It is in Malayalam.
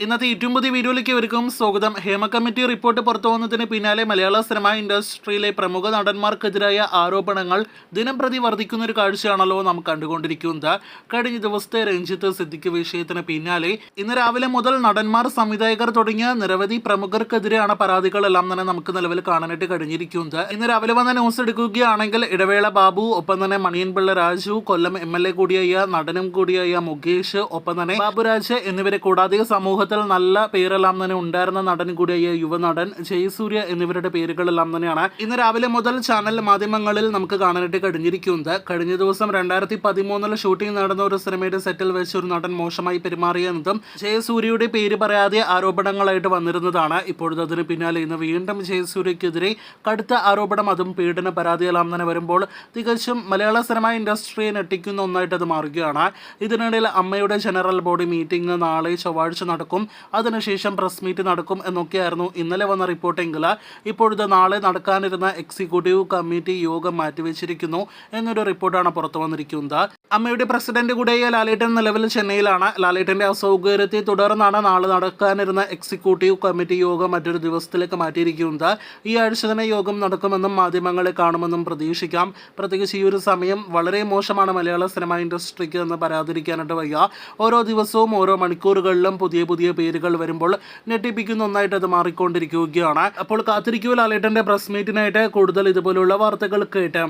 ഇന്നത്തെ ഏറ്റവും പുതിയ വീഡിയോയിലേക്ക് ഇവർക്കും സ്വാഗതം. ഹേമ കമ്മിറ്റി റിപ്പോർട്ട് പുറത്തു വന്നതിന് പിന്നാലെ മലയാള സിനിമ ഇൻഡസ്ട്രിയിലെ പ്രമുഖ നടന്മാർക്കെതിരായ ആരോപണങ്ങൾ ദിനം പ്രതി വർദ്ധിക്കുന്ന ഒരു കാഴ്ചയാണല്ലോ നാം കണ്ടുകൊണ്ടിരിക്കുന്നത്. കഴിഞ്ഞ ദിവസത്തെ രഞ്ജിത്ത് സിദ്ദിഖ് വിഷയത്തിന് പിന്നാലെ ഇന്ന് രാവിലെ മുതൽ നടന്മാർ സംവിധായകർ തുടങ്ങിയ നിരവധി പ്രമുഖർക്കെതിരെയാണ് പരാതികളെല്ലാം തന്നെ നമുക്ക് നിലവിൽ കാണാനായിട്ട് കഴിഞ്ഞിരിക്കുന്നത്. ഇന്ന് രാവിലെ വന്ന ന്യൂസ് എടുക്കുകയാണെങ്കിൽ ഇടവേള ബാബു ഒപ്പം തന്നെ Maniyanpilla Raju Kollam M L A കൂടിയായ നടനും കൂടിയായ മുകേഷ് ഒപ്പം തന്നെ ബാബുരാജ് എന്നിവരെ കൂടാതെ സമൂഹത്തിൽ നല്ല പേരെല്ലാം തന്നെ ഉണ്ടായിരുന്ന നടൻ കൂടിയായ യുവനടൻ ജയസൂര്യ എന്നിവരുടെ പേരുകളെല്ലാം തന്നെയാണ് ഇന്ന് രാവിലെ മുതൽ ചാനൽ മാധ്യമങ്ങളിൽ നമുക്ക് കാണാനായിട്ട് കഴിഞ്ഞിരിക്കുന്നത്. കഴിഞ്ഞ ദിവസം രണ്ടായിരത്തി പതിമൂന്നിൽ ഷൂട്ടിംഗ് നടന്ന ഒരു സിനിമയുടെ സെറ്റിൽ വെച്ച് ഒരു നടൻ മോശമായി പെരുമാറിയെന്നതും ജയസൂര്യയുടെ പേര് പറയാതെ ആരോപണങ്ങളായിട്ട് വന്നിരുന്നതാണ്. ഇപ്പോഴത്തെ അതിന് പിന്നാലെ ഇന്ന് വീണ്ടും ജയസൂര്യക്കെതിരെ കടുത്ത ആരോപണം അതും പീഡന പരാതിയെല്ലാം തന്നെ വരുമ്പോൾ തികച്ചും മലയാള സിനിമ ഇൻഡസ്ട്രിയെ ഞെട്ടിക്കുന്ന ഒന്നായിട്ട് അത് മാറുകയാണ്. ഇതിനിടയിൽ അമ്മയുടെ ജനറൽ ബോഡി മീറ്റിംഗ് നാളെ ചൊവ്വാഴ്ച നടക്കും. അതിനുശേഷം പ്രസ് മീറ്റ് നടക്കും എന്നൊക്കെയായിരുന്നു ഇന്നലെ വന്ന റിപ്പോർട്ടെങ്കിൽ ഇപ്പോഴത്തെ നാളെ നടക്കാനിരുന്ന എക്സിക്യൂട്ടീവ് കമ്മിറ്റി യോഗം മാറ്റിവെച്ചിരിക്കുന്നു. എന്നൊരു റിപ്പോർട്ടാണ് പുറത്തു വന്നിരിക്കുന്നത്. അമ്മയുടെ പ്രസിഡന്റ് കൂടിയായ ലാലേട്ടൻ നിലവിൽ ചെന്നൈയിലാണ്. ലാലേട്ടന്റെ അസൗകര്യത്തെ തുടർന്നാണ് നാളെ നടക്കാനിരുന്ന എക്സിക്യൂട്ടീവ് കമ്മിറ്റി യോഗം മറ്റൊരു ദിവസത്തിലേക്ക് മാറ്റിയിരിക്കുന്നത്. ഈ ആഴ്ച തന്നെ യോഗം നടക്കുമെന്നും മാധ്യമങ്ങളെ കാണുമെന്നും പ്രതീക്ഷിക്കാം. പ്രത്യേകിച്ച് ഈ ഒരു സമയം വളരെ മോശമാണ് മലയാള സിനിമ ഇൻഡസ്ട്രിക്ക് എന്ന് പറയാതിരിക്കാനായിട്ട് വയ്യ. ഓരോ ദിവസവും ഓരോ മണിക്കൂറുകളിലും പുതിയ പുതിയ പേരുകൾ വരുമ്പോൾ ഞെട്ടിപ്പിക്കുന്ന ഒന്നായിട്ട് അത് മാറിക്കൊണ്ടിരിക്കുകയാണ്. അപ്പോൾ കാത്തിരിക്കൂ ലാലേട്ടന്റെ പ്രസ് മീറ്റിനായിട്ട് കൂടുതൽ ഇതുപോലുള്ള വാർത്തകൾ കേട്ട്